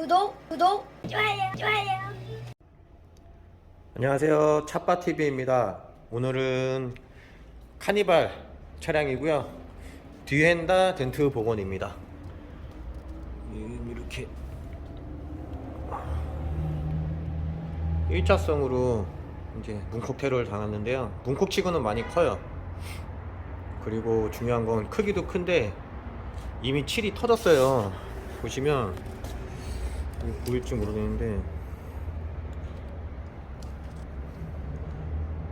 구독, 구독, 좋아요, 좋아요. 안녕하세요. 차빠TV입니다. 오늘은 카니발 차량이고요. 듀엔다 덴트 복원입니다. 음, 이렇게 1차성으로 이제 문콕 테러를 당했는데요. 문콕 치고는 많이 커요. 그리고 중요한 건 크기도 큰데 이미 칠이 터졌어요. 보시면 이거 보일지 모르겠는데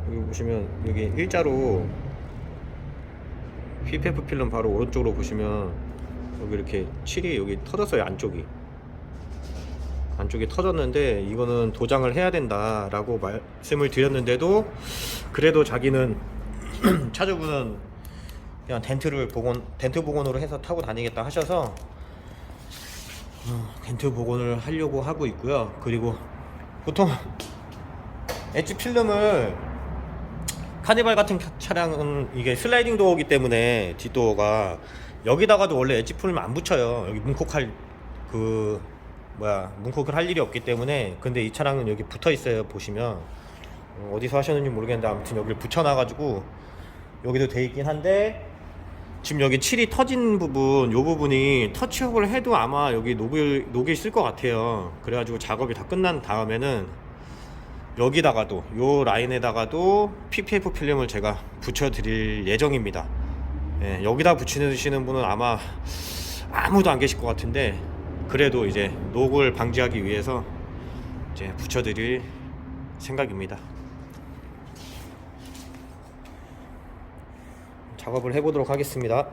여기 보시면 여기 일자로 PPF 필름 바로 오른쪽으로 보시면 여기 이렇게 칠이 여기 터졌어요 안쪽이. 안쪽이 터졌는데 이거는 도장을 해야 된다 라고 말씀을 드렸는데도 그래도 자기는 차주분은 그냥 덴트를 복원 덴트 복원으로 해서 타고 다니겠다 하셔서 어, 덴트 복원을 하려고 하고 있고요. 그리고 보통 엣지 필름을 카니발 같은 차- 차량은 이게 슬라이딩 도어기 때문에 뒷도어가 여기다가도 원래 엣지 필름 안 붙여요. 여기 문콕할 그 뭐야 문콕을 할 일이 없기 때문에 근데 이 차량은 여기 붙어 있어요 보시면. 어, 어디서 하셨는지 모르겠는데 아무튼 여기를 붙여놔 가지고 여기도 돼 있긴 한데 지금 여기 칠이 터진 부분 요 부분이 터치업을 해도 아마 여기 녹을 녹이 있을 것 같아요. 그래가지고 작업이 다 끝난 다음에는 여기다가도 요 라인에다가도 PPF 필름을 제가 붙여 드릴 예정입니다. 예, 여기다 붙이시는 분은 아마 아무도 안 계실 것 같은데 그래도 이제 녹을 방지하기 위해서 이제 붙여 드릴 생각입니다 작업을 해보도록 하겠습니다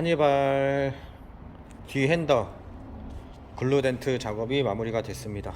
카니발 뒤 핸더 글루덴트 작업이 마무리가 됐습니다.